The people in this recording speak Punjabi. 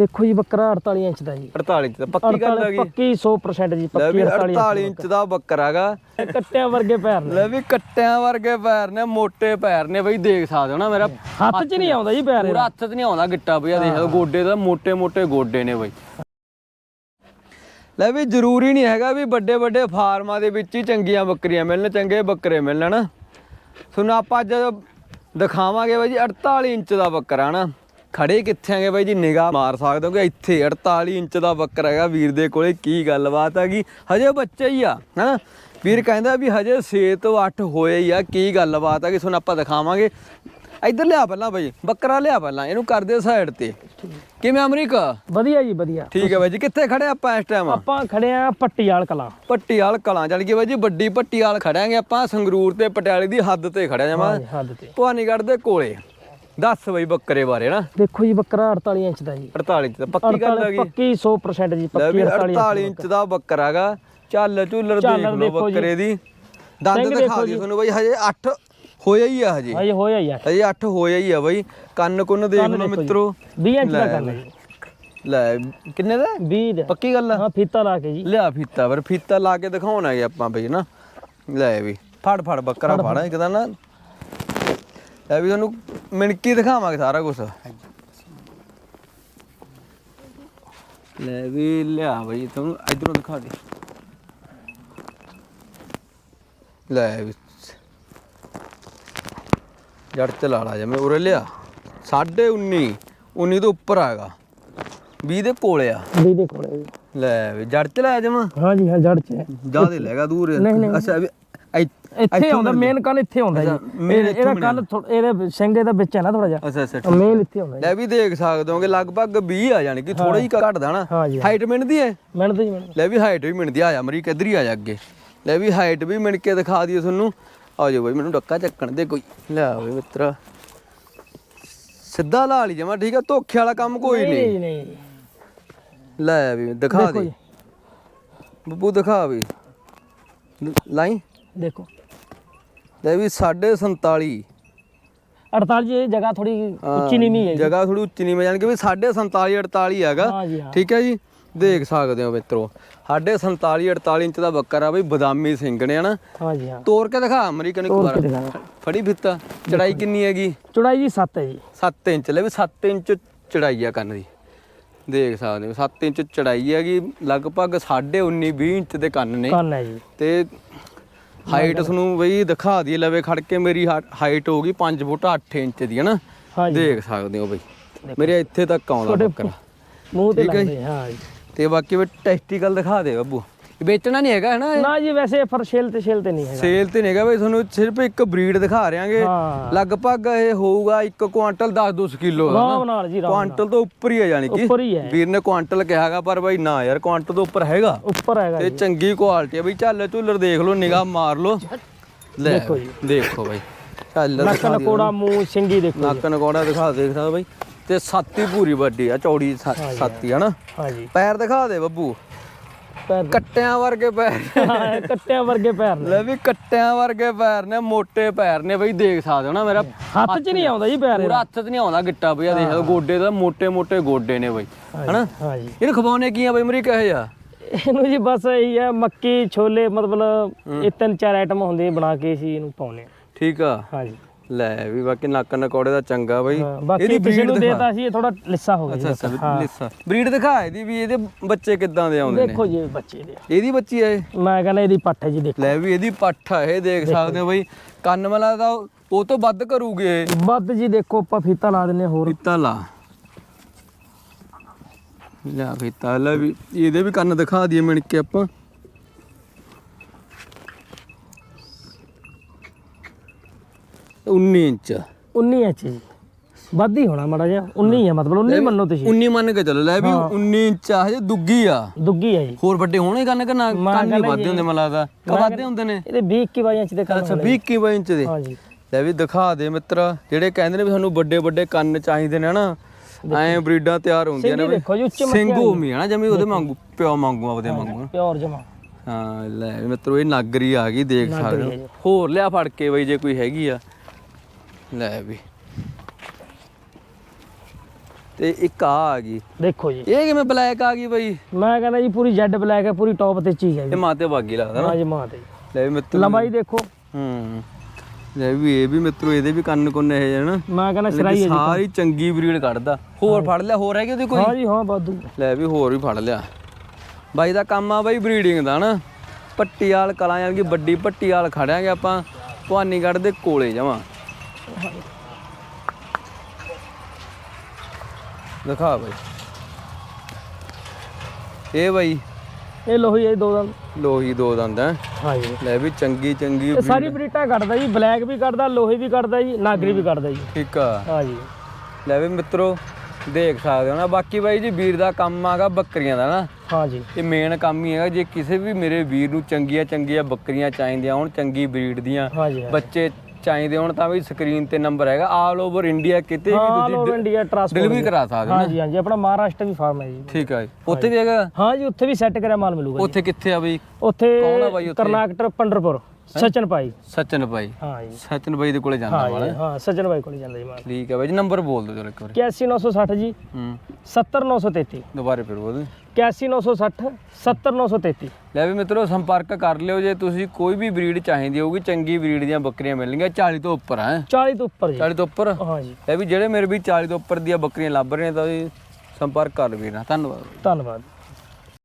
ਦੇਖੋ ਜੀ ਬੱਕਰਾ 48 ਇੰਚ ਦਾ ਜੀ। 48 ਇੰਚ ਪੱਕੀ ਗੱਲ ਹੈਗੀ ਪੱਕੀ 100% ਜੀ ਪੱਕੀ 48 ਇੰਚ ਦਾ ਬੱਕਰਾ ਹੈਗਾ। ਕੱਟਿਆਂ ਵਰਗੇ ਪੈਰ ਨੇ। ਲੈ ਵੀ ਕੱਟਿਆਂ ਵਰਗੇ ਪੈਰ ਨੇ ਮੋٹے ਪੈਰ ਨੇ ਬਈ ਦੇਖ ਸਕਦੇ ਹੋ ਨਾ ਮੇਰਾ ਹੱਥ 'ਚ ਨਹੀਂ ਆਉਂਦਾ ਜੀ ਪੈਰ ਪੂਰਾ ਹੱਥ 'ਚ ਨਹੀਂ ਆਉਂਦਾ ਗਿੱਟਾ ਪਿਆ ਦੇਖ ਲਓ ਗੋਡੇ ਦਾ ਮੋٹے-ਮੋٹے ਗੋਡੇ ਨੇ ਬਈ। ਲੈ ਵੀ ਜ਼ਰੂਰੀ ਨਹੀਂ ਹੈਗਾ ਵੀ ਵੱਡੇ ਵੱਡੇ ਫਾਰਮਾਂ ਦੇ ਵਿੱਚ ਹੀ ਚੰਗੀਆਂ ਬੱਕਰੀਆਂ ਮਿਲਣ ਚੰਗੇ ਬੱਕਰੇ ਮਿਲਣ ਨਾ ਤੁਹਾਨੂੰ ਆਪਾਂ ਅੱਜ ਦਿਖਾਵਾਂਗੇ ਬਾਈ ਜੀ 48 ਇੰਚ ਦਾ ਬੱਕਰਾ ਨਾ ਖੜੇ ਕਿੱਥੇ ਆਂਗੇ ਬਾਈ ਜੀ? ਨਿਗਾਹ ਮਾਰ ਸਕਦੇ ਹੋ ਕਿ ਇੱਥੇ 48 ਇੰਚ ਦਾ ਬੱਕਰਾ ਹੈਗਾ ਵੀਰ ਦੇ ਕੋਲੇ ਕੀ ਗੱਲਬਾਤ ਹੈਗੀ? ਹਜੇ ਬੱਚਾ ਹੀ ਆ ਹਨਾ ਵੀਰ ਕਹਿੰਦਾ ਵੀ ਹਜੇ 6 ਤੋਂ 8 ਹੋਏ ਹੀ ਆ ਕੀ ਗੱਲਬਾਤ ਹੈਗੀ? ਤੁਹਾਨੂੰ ਆਪਾਂ ਦਿਖਾਵਾਂਗੇ। ਇੱਧਰ ਲਿਆ ਪਹਿਲਾਂ ਬਾਈ ਬੱਕਰਾ ਲਿਆ ਪਹਿਲਾਂ ਇਹਨੂੰ ਕਰਦੇ ਸਾਈਡ ਤੇ। ਕਿਵੇਂ ਅਮਰੀਕਾ? ਵਧੀਆ ਜੀ ਵਧੀਆ। ਠੀਕ ਹੈ ਬਾਈ ਜੀ ਕਿੱਥੇ ਖੜੇ ਆਪਾਂ ਇਸ ਟਾਈਮ ਆਪਾਂ ਖੜੇ ਆ ਪੱਟੀਆਲ ਕਲਾਂ। ਪੱਟੀਆਲ ਕਲਾਂ ਚੱਲ ਗਈ ਬਾਈ ਜੀ ਵੱਡੀ ਪੱਟੀਆਲ ਖੜਾਂਗੇ ਆਪਾਂ ਸੰਗਰੂਰ ਤੇ ਪਟਿਆਲੇ ਦੀ ਹੱਦ ਤੇ ਖੜਿਆ ਜਾਵਾਂ। ਹੱਦ ਤੇ। ਭਵਾਨੀਗੜ੍ਹ ਦੇ ਕੋਲੇ। ਦੱਸ ਬਈ ਬੱਕਰੇ ਬਾਰੇ ਨਾ। ਦੇਖੋ ਜੀ ਬੱਕਰਾ 48 ਇੰਚ ਦਾ ਜੀ। 48 ਚ ਤਾਂ ਪੱਕੀ ਗੱਲ 48 ਹੈਗੀ ਪੱਕੀ 100% ਜੀ ਪੱਕੀ ਵੀ 48 48 ਇੰਚ ਦਾ ਬੱਕਰਾ ਹੈਗਾ ਚੱਲ ਝੁੱਲਰ ਦੇਖ ਲਓ। ਬੱਕਰੇ ਦੀ। ਦੰਦ ਦਿਖਾ ਦਿਓ। ਤੁਹਾਨੂੰ ਬਾਈ ਹਜੇ 8 ਹੋਇਆ ਹੀ ਆ ਹਜੇ। ਹਾਂਜੀ ਹੋਇਆ ਯਾਰ ਹਜੇ 8 ਹੋਇਆ ਹੀ ਆ ਬਾਈ। ਕੰਨ ਕੁੰਨ ਦੇਖ ਲਓ। ਮਿੱਤਰੋ। 20 ਇੰਚ ਦਾ ਕਰਨਾ ਜੀ ਲੈ ਕਿੰਨੇ ਦਾ? 20 ਦਾ। ਪੱਕੀ ਗੱਲ ਆ? ਹਾਂ ਫੀਤਾ ਲਾ ਕੇ ਜੀ। ਲਿਆ ਫੀਤਾ ਪਰ ਫੀਤਾ ਲਾ ਕੇ ਦਿਖਾਉਣਾ ਹੈ ਆਪਾਂ ਬਈ ਨਾ। ਲੈ ਵੀ ਫੜ ਫੜ ਬੱਕਰਾ ਫੜਾ ਇੱਕ ਤਾਂ ਨਾ। ਲੈ ਵੀ ਤੁਹਾਨੂੰ ਮਿਣਕੀ ਦਿਖਾਵਾਂਗੇ ਸਾਰਾ ਕੁਝ ਲੈ ਵੀ ਲਿਆ ਬਈ ਤੁਹਾਨੂੰ ਇਧਰੋਂ ਦਿਖਾ ਦੇ। ਲੈ ਵੀ। ਜੜ ਤੇ ਲਾ ਲਾ ਜਾ ਮੈਂ ਉਰੇ ਲਿਆ। 19.5 19 ਤੋਂ ਉੱਪਰ ਆਏਗਾ। 20 ਦੇ ਕੋਲੇ ਆ। 20 ਦੇ ਕੋਲੇ। ਜੀ ਲੈ ਵੀ ਜੜ ਚ ਲਾਇਆ ਜਮਾ? ਹਾਂਜੀ ਹਾਂ ਜੜ 'ਚ ਹੈ। ਜਿਆਦੇ ਲੈਗਾ ਦੂਰ। ਨਹੀਂ, ਨਹੀਂ। ਅੱਛਾ ਵੀ ਇੱਥੇ ਆਉਂਦਾ ਮੇਨ ਕੰਨ ਇੱਥੇ ਆਉਂਦਾ ਜੀ। ਇਹਦਾ। ਕੰਨ ਇਹਦੇ ਸਿੰਘੇ ਦਾ ਵਿੱਚ ਹੈ ਨਾ ਥੋੜਾ ਜਿਹਾ। ਅੱਛਾ ਅੱਛਾ ਮੇਨ ਇੱਥੇ ਆਉਂਦਾ ਜੀ। ਲੈ ਵੀ ਦੇਖ ਸਕਦੇ ਹੋ ਕਿ ਲਗਭਗ 20 ਆ ਜਾਣੀ ਕਿ ਥੋੜਾ ਹੀ। ਘਟਦਾ ਨਾ। ਜੀ ਹਾਈਟ ਮਿਣਦੀ ਹੈ ਮਿੰਟ ਦੀ ਮਿੰਟ ਲੈ ਵੀ ਹਾਈਟ ਵੀ ਮਿਣਦੀ ਆ ਜਾ ਮਰੀ ਕਿੱਧਰ ਹੀ ਆ ਜਾ ਅੱਗੇ। ਲੈ ਵੀ ਹਾਈਟ ਵੀ ਮਿਣ ਕੇ ਦਿਖਾ ਦਈਏ ਤੁਹਾਨੂੰ। ਆ ਜਾਓ ਬਈ ਮੈਨੂੰ ਡੱਕਾ ਚੱਕਣ ਦੇ ਕੋਈ। ਲੈ ਓਏ ਮਿੱਤਰਾ। ਸਿੱਧਾ ਲਾ ਲਈ ਜਮਾ ਠੀਕ ਆ? ਧੋਖੇ ਵਾਲਾ ਕੰਮ ਕੋਈ ਨਹੀਂ ਨਹੀਂ। ਨਹੀਂ। ਲੈ ਵੀ ਦਿਖਾ ਦੇ। ਜੀ। ਬੱਬੂ ਦਿਖਾ ਵੀ। ਲਾਈ। ਦੇਖੋ। ਲੈ ਵੀ 47 48 ਜੀ ਜਗ੍ਹਾ ਥੋੜੀ ਉੱਚੀ ਨੀਵੀਂ ਹੈ। ਜਗ੍ਹਾ ਥੋੜੀ ਉੱਚੀ ਨਹੀਂ ਮੈਂ ਜਾਣ ਕੇ ਵੀ 47 48 ਹੈਗਾ। ਠੀਕ ਹੈ ਜੀ? ਦੇਖ ਸਕਦੇ ਹੋ ਮਿੱਤਰੋ ਸਾਡੇ 47 48 ਇੰਚ ਦਾ ਬੱਕਰਾ ਬਈ ਬਦਾਮੀ ਸਿੰਘ ਨੇ ਹਨਾ? ਹਾਂ ਜੀ ਹਾਂ। ਤੋੜ ਕੇ ਦਿਖਾ ਅਮਰੀਕਨ ਇੱਕ ਵਾਰ। ਫੜੀ ਫਿੱਤਾ। ਚੜਾਈ ਕਿੰਨੀ ਹੈਗੀ? ਚੌੜਾਈ ਜੀ 7 ਹੈ ਜੀ। 7 ਇੰਚ ਲੈ ਵੀ 7 ਇੰਚ ਚੜਾਈ ਆ ਕੰਨ ਦੀ। ਦੇਖ ਸਕਦੇ ਹੋ 7 ਇੰਚ ਚੜਾਈ ਹੈਗੀ ਲਗਭਗ 19.5 20 ਇੰਚ ਦੇ ਕੰਨ ਨੇ। ਕੰਨ ਹੈ ਜੀ। ਤੇ ਹਾਈਟ ਤੁਹਾਨੂੰ ਬਈ ਦਿਖਾ ਦਈਏ ਲਵੇ ਖੜ ਕੇ ਮੇਰੀ ਹਾਈਟ ਹੋ ਗਈ 5 ਫੁੱਟ 8 ਇੰਚ ਦੀ ਹਨਾ ਦੇਖ ਸਕਦੇ ਹੋ ਬਈ। ਮੇਰੇ ਇੱਥੇ ਤੱਕ ਆਉਂਦਾ ਬੱਕਰਾ। ਮੂੰਹ ਤੇ ਲੱਗਦੇ ਹਾਂ ਤੇ ਬਾਕੀ ਵੀ ਟੈਸਟੀਕਲ ਦਿਖਾ ਦੇ ਬੱਬੂ। ਵੇਚਣਾ ਨਹੀਂ ਹੈਗਾ ਹਨਾ ਨਾ ਜੀ ਵੈਸੇ ਫਰ ਛੇਲ ਤੇ ਛੇਲ ਤੇ ਨਹੀਂ ਹੈਗਾ। ਸੇਲ ਤੇ ਨਹੀਂ ਹੈਗਾ ਬਈ ਤੁਹਾਨੂੰ ਸਿਰਫ ਇੱਕ ਬਰੀਡ ਦਿਖਾ ਰਿਆਂਗੇ ਲਗਭਗ ਇਹ ਹੋਊਗਾ 1 ਕੁਆਂਟਲ 10-12 ਕਿਲੋ ਨਾਲ ਕੁਆਂਟਲ ਤੋਂ ਉੱਪਰ ਹੀ ਹੈ ਯਾਨੀ ਕਿ। ਵੀਰ ਨੇ ਕੁਆਂਟਲ ਕਿਹਾਗਾ ਪਰ ਬਈ ਨਾ ਯਾਰ ਕੁਆਂਟਲ ਤੋਂ ਉੱਪਰ ਹੈਗਾ। ਉੱਪਰ ਹੈਗਾ ਤੇ ਚੰਗੀ ਕੁਆਲਿਟੀ ਹੈ ਬਈ ਝੱਲ ਝੁੱਲਰ ਦੇਖ ਲਓ ਨਿਗਾਹ ਮਾਰ ਲਓ। ਲੈ ਦੇਖੋ ਜੀ। ਦੇਖੋ ਬਈ। ਝੱਲ ਨੱਕ। ਨਕੋੜਾ ਮੂੰਹ ਸਿੰਗੀ ਦੇਖੋ। ਨੱਕ ਨਕੌੜਾ ਦਿਖਾ ਦੇਖ ਸਕਦਾ ਬਈ। ਤੇ ਸਾਤੀ ਪੂਰੀ ਵੱਡੀ ਆ ਚੌੜੀ ਸਾਤੀ ਹਨਾ ਹਾਂ ਜੀ ਪੈਰ ਦਿਖਾ ਦੇ ਬੱਬੂ। ਪੈਰ ਕੱਟਿਆਂ ਵਰਗੇ ਪੈਰ ਕੱਟਿਆਂ ਵਰਗੇ ਪੈਰ ਲੈ ਵੀ ਕੱਟਿਆਂ ਵਰਗੇ ਪੈਰ ਨੇ ਮੋਟੇ ਪੈਰ ਨੇ ਬਈ ਦੇਖ ਸਕਦੇ ਹੋ ਮੇਰਾ ਹੱਥ 'ਚ ਨਹੀਂ ਆਉਂਦਾ ਜੀ ਪੈਰ ਪੂਰਾ ਹੱਥ ਤੇ ਨਹੀਂ ਆਉਂਦਾ ਗਿੱਟਾ ਬਈ ਦੇਖ ਲਓ ਗੋਡੇ ਦਾ ਮੋਟੇ ਮੋਟੇ ਗੋਡੇ ਨੇ ਬਈ ਹਨਾ? ਹਾਂ ਇਹਨੂੰ ਖਵਾਉਣੇ ਕੀ ਆ ਬਈ ਮਰੀ ਕਹੇ ਜਾ ਇਹਨੂੰ ਜੀ ਬਸ ਇਹੀ ਆ ਮੱਕੀ ਛੋਲੇ ਮਤਲਬ ਇਹ ਤਿੰਨ ਚਾਰ ਆਈਟਮ ਹੁੰਦੇ ਬਣਾ ਕੇ ਅਸੀਂ ਇਹਨੂੰ ਪਾਉਣੇ ਠੀਕ ਆ। ਹਾਂਜੀ। ਲੈ ਵੀ ਬਾਕੀ ਨੱਕ ਨਕੌੜੇ ਦਾ ਚੰਗਾ ਬਈ। ਹਾਂ, ਬਾਕੀ ਕਿਸੇ ਨੂੰ ਦੇਤਾ ਸੀ ਇਹ ਥੋੜਾ ਲਿੱਸਾ ਹੋ ਗਿਆ ਅੱਛਾ ਅੱਛਾ ਲਿਸਾ। ਬਰੀਡ ਦਿਖਾ ਇਹਦੀ ਵੀ ਇਹਦੇ ਬੱਚੇ ਕਿੱਦਾਂ ਦੇ ਆਉਂਦੇ ਨੇ? ਦੇਖੋ ਜੀ ਬੱਚੇ ਦੇ ਇਹਦੀ ਬੱਚੀ ਇਹ? ਮੈਂ ਕਹਿੰਦਾ ਇਹਦੀ ਪੱਠ ਹੈ ਜੀ ਦੇਖੋ। ਲੈ ਵੀ ਇਹਦੀ ਪੱਠ ਆ ਇਹ ਦੇਖ ਸਕਦੇ ਹੋ ਬਈ। ਕੰਨ ਮਲਾ ਦਾ ਉਹ ਤੋਂ ਵੱਧ ਕਰੂਗੇ ਵੱਧ ਜੀ ਦੇਖੋ ਆਪਾਂ ਫੀਤਾ ਲਾ ਦਿੰਨੇ ਹੋਰ। ਫੀਤਾ ਲਾ। ਲੈ ਫੀਤਾ ਲੈ ਵੀ ਇਹਦੇ ਵੀ ਕੰਨ ਦਿਖਾ ਦਈਏ ਮਿਣ ਕੇ ਆਪਾਂ। ਉੱਨੀ ਇੰਚ। 19 ਇੰਚ ਜੀ। ਵੱਧ ਹੀ ਹੋਣਾ ਮਾੜਾ ਜਿਹਾ। 19 ਹੈ ਮਤਲਬ 19 ਮੰਨੋ ਤੁਸੀਂ। 19 ਮੰਨ ਕੇ ਚੱਲੋ ਲੈ ਵੀ 19 ਇੰਚ ਆ ਹਜੇ ਦੁੱਗੀ ਆ। ਦੁੱਗੀ ਹੈ ਜੀ। ਹੋਰ ਵੱਡੇ ਹੋਣੇ ਕੰਨ ਕਿ ਨਾ? ਕੰਨ ਕਹਿੰਦਾ ਵੱਧਦੇ ਹੁੰਦੇ ਮੈਨੂੰ ਲੱਗਦਾ। ਕਿ ਵੱਧਦੇ ਹੁੰਦੇ ਨੇ। ਇਹਦੇ 20 21 ਇੰਚ ਦੇ ਕੰਨ ਅੱਛਾ 20 21 ਇੰਚ ਦੇ। ਹਾਂ ਜੀ। ਲੈ ਵੀ ਦਿਖਾ ਦੇ ਮਿੱਤਰਾ ਜਿਹੜੇ ਕਹਿੰਦੇ ਨੇ ਵੀ ਸਾਨੂੰ ਵੱਡੇ ਵੱਡੇ ਕੰਨ ਚਾਹੀਦੇ ਨੇ ਨਾ ਐਂ ਬਰੀਡਾਂ ਤਿਆਰ ਹੁੰਦੀਆਂ ਨੇ ਦੇਖੋ ਜੀ ਉੱਚੇ ਸਿੰਘ ਹੋਮੀ ਹੈ ਨਾ ਜਮੀ ਉਹਦੇ ਵਾਂਗੂ ਪਿਓ ਵਾਂਗੂ ਆਪਦੇ ਵਾਂਗੂ। ਪਿਓਰ ਜਮਾ। ਹਾਂ ਲੈ ਵੀ ਮਿੱਤਰੋ ਇਹ ਨਾਗਰੀ ਆ ਗਈ ਦੇਖ ਸਕਦੇ ਹੈ। ਹੋ। ਹੋਰ ਲਿਆ ਫੜ ਕੇ ਬਈ ਜੇ ਕੋਈ ਹੈਗੀ ਆ। ਲੈ ਵੀ। ਤੇ ਇੱਕ ਆ ਆ ਗਈ। ਦੇਖੋ ਜੀ। ਇਹ ਕਿਵੇਂ ਬਲੈਕ ਆ ਗਈ ਬਾਈ? ਮੈਂ ਕਹਿੰਦਾ ਜੀ ਪੂਰੀ ਜੈਡ ਬਲੈਕ ਹੈ ਪੂਰੀ ਟੌਪ ਤੇ ਚੀਜ਼ ਹੈ ਇਹ ਜੀ ਮਾਤੇ ਬਾਗੀ ਲੱਗਦਾ ਨਾ। ਹਾਂ ਜੀ ਮਾਂ ਤੇ। ਜੀ। ਲੈ ਵੀ ਮਿੱਤਰ। ਲੰਬਾਈ ਦੇਖੋ। ਹੂੰ। ਲੈ ਵੀ ਇਹ ਵੀ ਮਿੱਤਰੋ ਇਹਦੇ ਵੀ ਕੰਨ ਕੁੰਨ ਇਹ ਜਣ ਮੈਂ ਕਹਿੰਦਾ ਸਿਰਾਈ ਹੈ ਜੀ ਸਾਰੀ ਚੰਗੀ ਬਰੀਡ ਕੱਢਦਾ। ਹੋਰ ਫੜ ਲਿਆ ਹੋਰ ਹੈਗੀ ਉਹਦੀ ਕੋਈ? ਹਾਂ ਜੀ ਹਾਂ ਬਾਦੂ ਲੈ ਵੀ ਹੋਰ ਵੀ ਫੜ ਲਿਆ। ਬਾਈ ਦਾ ਕੰਮ ਆ ਬਾਈ ਬਰੀਡਿੰਗ ਦਾ ਨਾ। ਪੱਟੀ ਵਾਲ ਕਲਾਂ ਯਾਨੀ ਕਿ ਵੱਡੀ ਪੱਟੀ ਵਾਲ ਖੜਾਂਗੇ ਆਪਾਂ। ਭਵਾਨੀਗੜ੍ਹ ਦੇ ਕੋਲੇ ਜਾਵਾਂ। ਦਿਖਾ ਬਾਈ। ਇਹ ਬਾਈ। ਇਹ ਲੋਹੀ ਹੈ ਜੀ ਦੋ ਦੰਦ। ਲੋਹੀ ਦੋ ਦੰਦ ਹੈ। ਹਾਂ ਜੀ ਲੈ ਵੀ ਚੰਗੀ ਚੰਗੀ ਇਹ ਸਾਰੀ ਬਰੀਟਾਂ ਕੱਢਦਾ ਜੀ ਬਲੈਕ ਵੀ ਕੱਢਦਾ ਲੋਹੇ ਵੀ ਕੱਢਦਾ ਜੀ ਨਾਗਰੀ ਵੀ ਕੱਢਦਾ ਜੀ। ਠੀਕ ਆ। ਹਾਂ ਜੀ ਲੈ ਵੀ ਮਿੱਤਰੋ ਦੇਖ ਸਕਦੇ ਹੋ ਨਾ ਬਾਕੀ ਬਾਈ ਜੀ ਵੀਰ ਦਾ ਕੰਮ ਆਗਾ ਬੱਕਰੀਆਂ ਦਾ ਨਾ। ਹਾਂ ਜੀ ਇਹ ਮੇਨ ਕੰਮ ਹੀ ਹੈਗਾ ਜੇ ਕਿਸੇ ਵੀ ਮੇਰੇ ਵੀਰ ਨੂੰ ਚੰਗੀਆਂ ਚੰਗੀਆਂ ਬੱਕਰੀਆਂ ਚਾਹੀਦੀਆਂ ਹੋਣ ਚੰਗੀ ਬਰੀਡ ਦੀਆਂ ਬੱਚੇ ਚਾਹੀਦੇ ਹੋਣ ਤਾਂ ਵੀ ਸਕਰੀਨ ਤੇ ਨੰਬਰ ਹੈਗਾ। ਆਲ ਓਵਰ ਇੰਡੀਆ ਕਿਤੇ ਵੀ ਆਲ ਓਵਰ ਤੁਸੀਂ ਇੰਡੀਆ ਟਰਾਂਸਪੋਰਟ ਡਿਲੀਵਰੀ ਕਰਾ ਸਕਦੇ ਹੋ ਹਾਂ ਨਾ। ਜੀ ਹਾਂ ਜੀ ਆਪਣਾ ਮਹਾਰਾਸ਼ਟਰ ਵੀ ਫਾਰਮ ਹੈ ਜੀ। ਠੀਕ ਹੈ ਉੱਥੇ ਵੀ ਹੈਗਾ? ਹਾਂ ਜੀ ਉੱਥੇ ਵੀ ਸੈੱਟ ਕਰਿਆ ਮਾਲ ਮਿਲੂਗਾ ਜੀ। ਉੱਥੇ ਕਿੱਥੇ ਆ ਬਈ? ਉੱਥੇ ਕੌਣ ਆ ਬਾਈ ਉੱਥੇ? ਕਰਨਾਟਕ ਪੰਡਰਪੁਰ। ਸਚਨ ਭਾਈ। ਸਚਨ ਭਾਈ। ਹਾਂ ਜੀ। ਸਚਨ ਭਾਈ ਦੇ ਕੋਲੇ ਜਾਂਦਾ ਹਾਂ ਹਾਂ ਸਚਨ ਭਾਈ ਕੋਲ ਜਾਂਦਾ ਜੀ ਮਾਲ ਠੀਕ ਹੈ ਬਾਈ ਜੀ ਨੰਬਰ ਬੋਲ ਦਿਓ ਚਲੋ ਇੱਕ ਵਾਰੀ। 81960 ਜੀ? ਹੂੰ। 70933 ਦੁਬਾਰੇ ਫਿਰ ਬੋਲ 81960 70933 ਲੈ ਵੀ ਮਿੱਤਰੋ ਸੰਪਰਕ ਕਰ ਲਿਓ। ਜੇ ਤੁਸੀਂ ਕੋਈ ਵੀ ਬਰੀਡ ਚਾਹੀਦੀ ਹੋਊਗੀ ਚੰਗੀ ਬਰੀਡ ਦੀਆਂ ਬੱਕਰੀਆਂ ਮਿਲਣਗੀਆਂ 40 ਤੋਂ ਉੱਪਰ ਹੈ? 40 ਤੋਂ ਉੱਪਰ ਜੀ। 40 ਤੋਂ ਉੱਪਰ? ਹਾਂ ਜੀ। ਇਹ ਵੀ ਜਿਹੜੇ ਮੇਰੇ ਵੀ 40 ਤੋਂ ਉੱਪਰ ਦੀਆਂ ਬੱਕਰੀਆਂ ਲੱਭ ਰਹੇ ਨੇ ਤਾਂ ਜੀ ਸੰਪਰਕ ਕਰ ਵੀਰ ਨਾਲ। ਧੰਨਵਾਦ। ਧੰਨਵਾਦ।